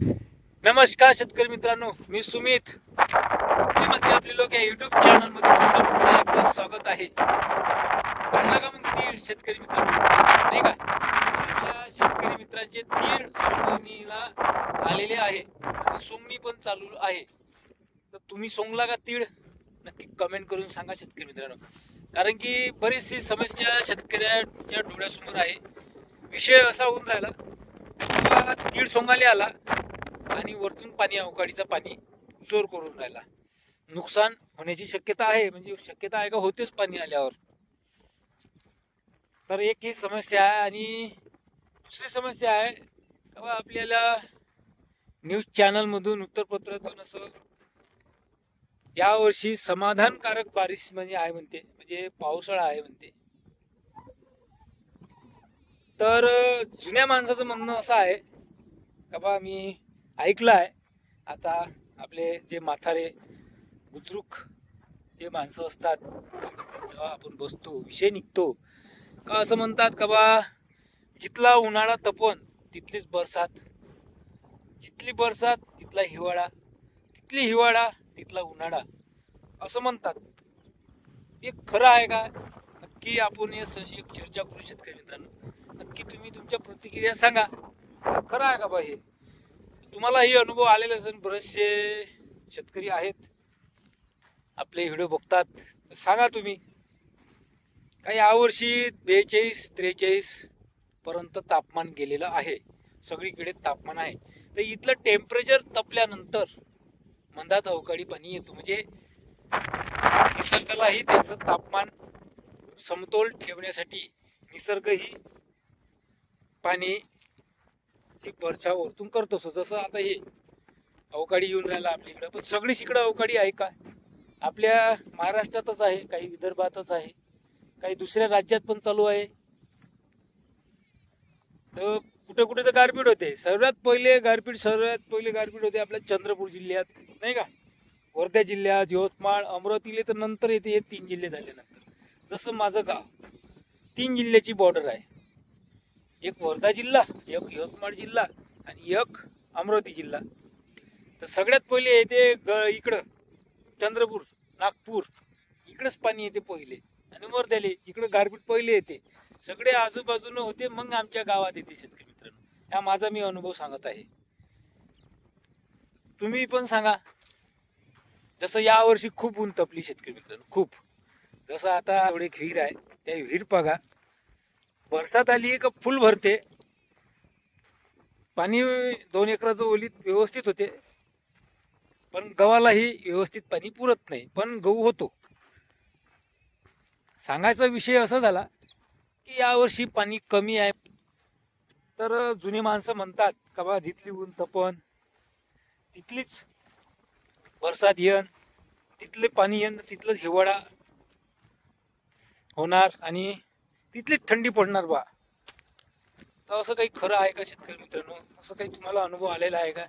नमस्कार शेतकरी मित्रांनो मी सुमित. मध्ये म्हणजे आपले लोक या युट्यूब चॅनलमध्ये तुमचं पुन्हा एकदा स्वागत आहे. काढला का मग तीळ शेतकरी मित्रांनो. नाही का? आपल्या शेतकरी मित्रांचे तीळ सोंगणीला आलेले आहे. आणि सोंगणी पण चालू आहे. तर तुम्ही सोंगला का तीळ? नक्की कमेंट करून सांगा शेतकरी मित्रांनो. कारण की बरीचशी समस्या शेतकऱ्याच्या डोळ्यासमोर आहे. विषय असा होऊन राहिला. तीळ सोंगाले आला. आणि वरतून पाणी अवकाळीचं पाणी जोर करून राहिला. नुकसान होण्याची शक्यता आहे म्हणजे शक्यता आहे का? होतेच पाणी आल्यावर. तर एक ही समस्या आहे आणि दुसरी समस्या आहे का आपल्याला न्यूज चॅनलमधून वृत्तपत्रातून असं यावर्षी समाधानकारक बारिश म्हणजे आहे म्हणते म्हणजे पावसाळा आहे म्हणते. तर जुन्या माणसाचं म्हणणं असं आहे का बा मी ऐकलं आहे आता आपले जे म्हातारे बुद्रुक जे माणसं असतात जेव्हा आपण बसतो विषय निघतो का असं म्हणतात का बा जिथला उन्हाळा तपन तिथलीच बरसात. जिथली बरसात तिथला हिवाळा. तिथली हिवाळा तिथला उन्हाळा. असं म्हणतात. हे खरं आहे का? नक्की आपण हे सशी एक चर्चा करू शेतकरी मित्रांनो. नक्की तुम्ही तुमच्या प्रतिक्रिया सांगा. खरं आहे का बा हे? तुम्हालाही अनुभव आलेले असेल बरेचसे शेतकरी आहेत. आपले व्हिडिओ बघतात. तर सांगा तुम्ही काही यावर्षी बेचाळीस त्रेचाळीस पर्यंत तापमान गेलेलं आहे? सगळीकडे तापमान आहे. तर इथलं टेम्परेचर तपल्यानंतर मंदात अवकाळी पाणी येतो. म्हणजे निसर्गालाही त्याचं तापमान समतोल ठेवण्यासाठी निसर्गही पाणी जी वर्षा करत असतो जसं आता हे अवकाळी येऊन राहिला आपल्या इकडं पण सगळीच इकडं अवकाळी आहे का? आपल्या महाराष्ट्रातच आहे काही विदर्भातच आहे काही दुसऱ्या राज्यात पण चालू आहे. तर कुठे कुठे तर गारपीट होते. सर्वात पहिले गारपीट सर्वात पहिले गारपीट होते आपल्या चंद्रपूर जिल्ह्यात नाही का? वर्धा जिल्ह्यात यवतमाळ अमरावतीले तर नंतर येते हे तीन जिल्हे झाल्यानंतर जसं माझं गाव तीन जिल्ह्याची बॉर्डर आहे. एक वर्धा जिल्हा एक यवतमाळ जिल्हा आणि एक अमरावती जिल्हा. तर सगळ्यात पहिले येते ग इकडं चंद्रपूर नागपूर. इकडंच पाणी येते पहिले आणि वर्ध्याले. इकडं गारपीट पहिले येते. सगळे आजूबाजूनं होते मग आमच्या गावात येते शेतकरी मित्रांनो. हा माझा मी अनुभव सांगत आहे. तुम्ही पण सांगा. जसं यावर्षी खूप ऊन तपली शेतकरी मित्रांनो खूप. जसं आता एवढे एक विहीर आहे त्या विहीर बघा बरसात आली का फुल भरते. पाणी दोन एकराचं ओलीत व्यवस्थित होते. पण गव्हालाही व्यवस्थित पाणी पुरत नाही पण गहू होतो. सांगायचा विषय असा झाला की यावर्षी पाणी कमी आहे. तर जुनी माणसं म्हणतात का बा जिथली ऊन तपन तिथलीच बरसात येन तिथले पाणी येन तिथलंच हिवाळा होणार आणि तिथलीच थंडी पडणार बा. तर असं काही खरं आहे का शेतकरी मित्रांनो? असं काही तुम्हाला अनुभव आलेला आहे का?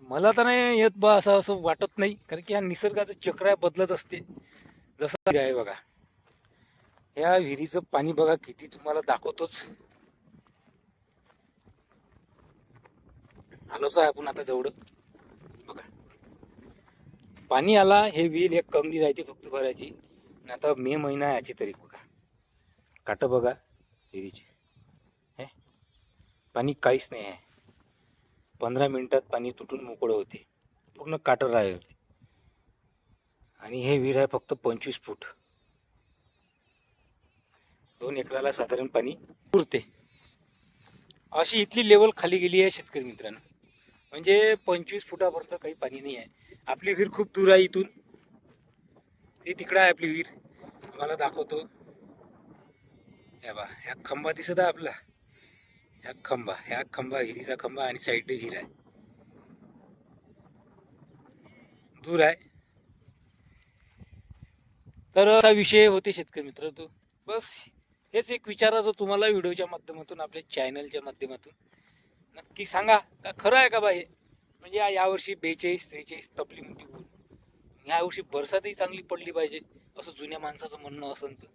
मला तर नाही येत बा असं असं वाटत नाही. कारण की या निसर्गाचं चक्र आहे बदलत असते. जसं आहे बघा. या विहिरीचं पाणी बघा किती तुम्हाला दाखवतोच. आलोच आहे आपण आता जवळ. बघा. पाणी आला हे विहीर एक कमी राहते फक्त भरायची. आता मे महिना आहे याची तरी बघा. काटं बघा विहिरीचे. हे? पाणी काहीच नाही आहे. पंधरा मिनटात पाणी तुटून मोकळं होते. पूर्ण काटं आहे आणि हे विहीर आहे फक्त पंचवीस फूट. दोन एकराला साधारण पाणी पुरते. अशी इथली लेवल खाली गेली आहे शेतकरी मित्रांनो. म्हणजे पंचवीस फुटापर्यंत काही पाणी नाही आहे. आपली विहीर खूप दूर आहे इथून. ते तिकडं आहे आपली विहीर. तुम्हाला दाखवतो. या बा ह्या खंबा दिसत आहे आपला. ह्या खंबा ह्या खंबा विहिरीचा खंबा आणि साईडने विहीर आहे. दूर आहे. तर असा विषय होते शेतकरी मित्र तो. बस हेच एक विचारायचं तुम्हाला व्हिडिओच्या माध्यमातून आपल्या चॅनलच्या माध्यमातून. नक्की सांगा का खरं आहे का बा हे? म्हणजे यावर्षी बेचाळीस त्रेचाळीस तपली म्हणते. यावर्षी बरसातही चांगली पडली पाहिजे असं जुन्या माणसाचं म्हणणं असं तर.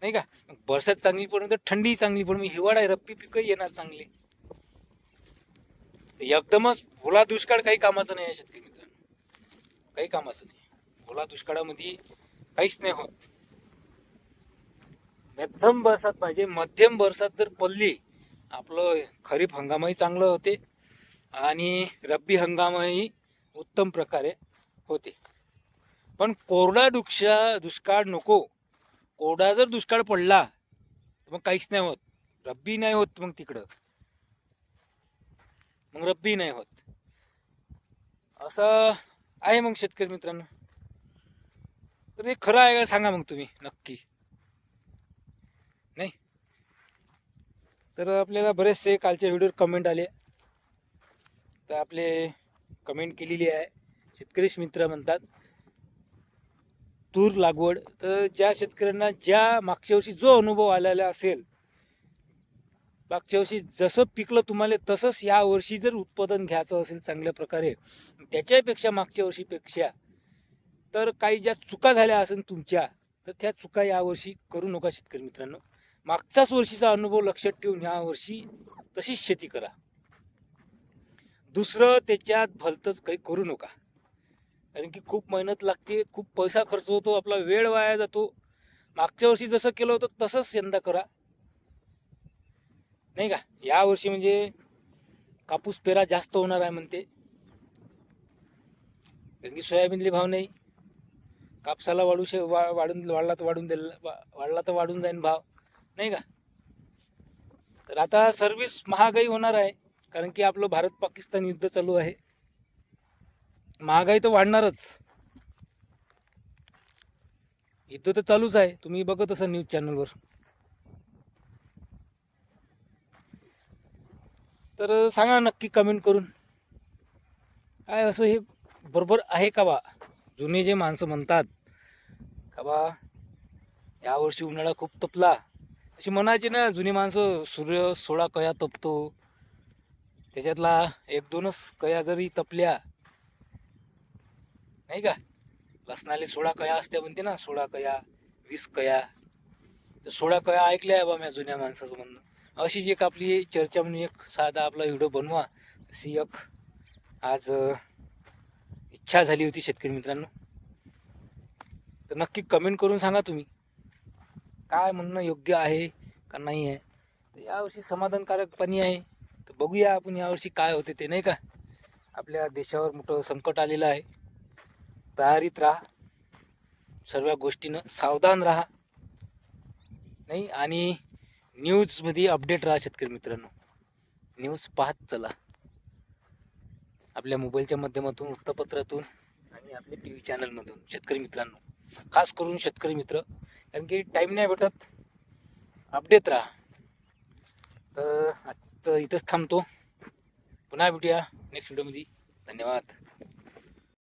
नाही का? बरसात चांगली पडून तर थंडीही चांगली पडून हिवाळा आहे रब्बी पिकंही येणार चांगले. एकदमच भोला दुष्काळ काही कामाचं नाही आहे शेतकरी मित्रांनो. काही कामाचं नाही. भोला दुष्काळामध्ये काहीच नाही होत. मध्यम बरसात पाहिजे. मध्यम बरसात जर पडली आपलं खरीप हंगामही चांगलं होते आणि रब्बी हंगामही उत्तम प्रकारे होते. पण कोरडा दुष्का दुष्काळ नको. कोरडा जर दुष्काळ पडला तर मग काहीच नाही होत. रब्बी नाही होत मग तिकडं. मग रब्बी नाही होत. असं आहे मग शेतकरी मित्रांनो. तर हे खरं आहे का सांगा मग तुम्ही नक्की. नाही? तर आपल्याला बरेचसे कालच्या व्हिडिओवर कमेंट आले. तर आपले कमेंट केलेली आहे. शेतकरीच मित्र म्हणतात. तूर लागवड. तर ज्या शेतकऱ्यांना ज्या मागच्या वर्षी जो अनुभव आलेला असेल मागच्या वर्षी जसं पिकलं तुम्हाला तसंच या वर्षी जर उत्पादन घ्यायचं असेल चांगल्या प्रकारे त्याच्यापेक्षा मागच्या वर्षीपेक्षा तर काही ज्या चुका झाल्या असेल तुमच्या तर त्या चुका यावर्षी करू नका शेतकरी मित्रांनो. मागचाच वर्षीचा अनुभव लक्षात ठेवून या वर्षी तशीच शेती करा. दुसरं त्याच्यात भलतंच काही करू नका. कारण की खूप मेहनत लागते खूप पैसा खर्च होतो आपला वेळ वाया जातो. मागच्या वर्षी जसं केलं होतं तसंच यंदा करा. नाही का? या वर्षी म्हणजे कापूस पेरा जास्त होणार आहे म्हणते. कारण की सोयाबीनले भाव नाही. कापसाला वाढू शे वा वाढून वाढला तर वाढून दिला वा- वाढला तर वाढून जाईन भाव. नाही का? तर आता सर्विस महागाई होणार आहे कारण की आपलं भारत पाकिस्तान युद्ध चालू आहे. महागाई तर वाढणारच. इथं तर चालूच आहे. तुम्ही बघत असाल न्यूज चॅनलवर तर सांगा नक्की कमेंट करून. काय असं हे बरोबर आहे का बा? जुने जे माणसं म्हणतात का बा यावर्षी उन्हाळा खूप तपला. अशी म्हणायची ना जुनी माणसं सूर्य सोळा कया तपतो. त्याच्यातला एक दोनच कया जरी तपल्या नाही का? लसणाले सोळा कया असते म्हणते ना सोळा कया वीस कया. तर सोळा कया ऐकल्या आहे बा म्या जुन्या माणसाचं म्हणणं. अशीच एक आपली चर्चा म्हणून एक साधा आपला व्हिडिओ बनवा. अशी एक आज इच्छा झाली होती शेतकरी मित्रांनो. तर नक्की कमेंट करून सांगा तुम्ही. काय म्हणणं योग्य आहे का नाही आहे? तर यावर्षी समाधानकारक पाणी आहे. तर बघूया आपण यावर्षी काय होते ते नाही का? आपल्या देशावर मोठं संकट आलेलं आहे. तयारीत राहा. सर्व गोष्टीनं सावधान राहा. नाही आणि न्यूजमध्ये अपडेट राहा शेतकरी मित्रांनो. न्यूज पाहत चला. आपल्या मोबाईलच्या माध्यमातून वृत्तपत्रातून आणि आपल्या टी व्ही चॅनलमधून शेतकरी मित्रांनो. खास करून शेतकरी मित्र. कारण की टाईम नाही भेटत. अपडेट राहा. तर आज तर इथंच थांबतो. पुन्हा भेटूया. नेक्स्ट व्हिडिओमध्ये धन्यवाद.